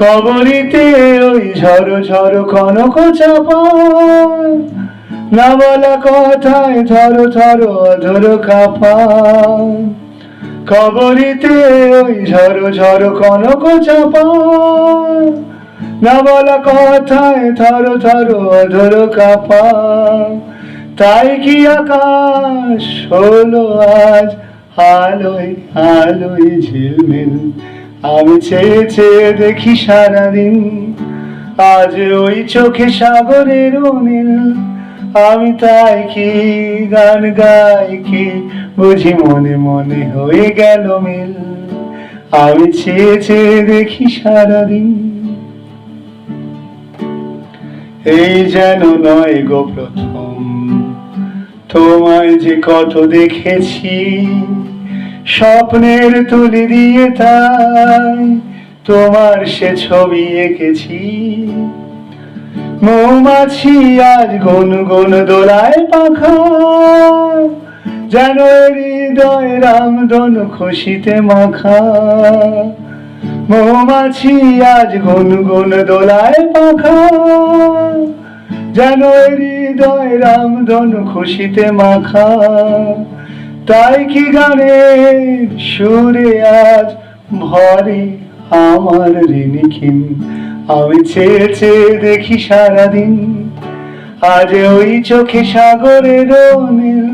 কবরিতে ওই ঝড়ো ঝড়ো কনক চাপা। না বলা কথায় ধরো ধরো ধরো কাপা। কবরিতে ওই ঝড়ো ঝড়ো কনক চাপা। না বলা কথায় ধরো ধরো ধরো কাপা। তাই কি আকাশ হলো আজ? আলোয় আলোয় ঝিলমিল। আমি চেয়ে চেয়ে দেখি সারাদিন। আজ ওই চোখে সাগরের নীল আমি তাই কি গান গাই কি বুঝি মনে মনে হয়ে গেল মিল। আমি চেয়ে চেয়ে দেখি সারাদিন। এই যেন নয় গো প্রথম, তোমায় যে কত দেখেছি। স্বপ্নের তুলি দিয়ে তাই তোমার সে ছবি এঁকেছি। মৌমাছি আজ গুন গুন দোলায় পাখা যেন হৃদয় রামধন খুশিতে মাখা। মৌমাছি আজ গুন গুন দোলায় পাখা যেন হৃদয় রামধন খুশিতে মাখা। তাই কি গানের সুরে আজ ভরে আমার ঋণিখিন আমি চেয়ে চেয়ে দেখি সারাদিন, আজ ওই চোখে সাগরের নীল।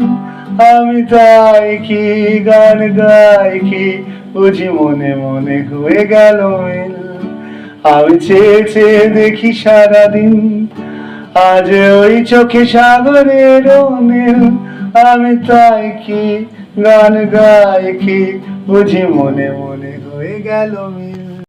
আমি তাই কি গান গাই কি বুঝি মনে মনে হয়ে গেল আমি চেয়ে চেয়ে দেখি সারাদিন, আজ ওই চোখে সাগরের নীল। আমি তাই কি? গান গাই কি? বুঝি মনে মনে হয়ে গেল মিল।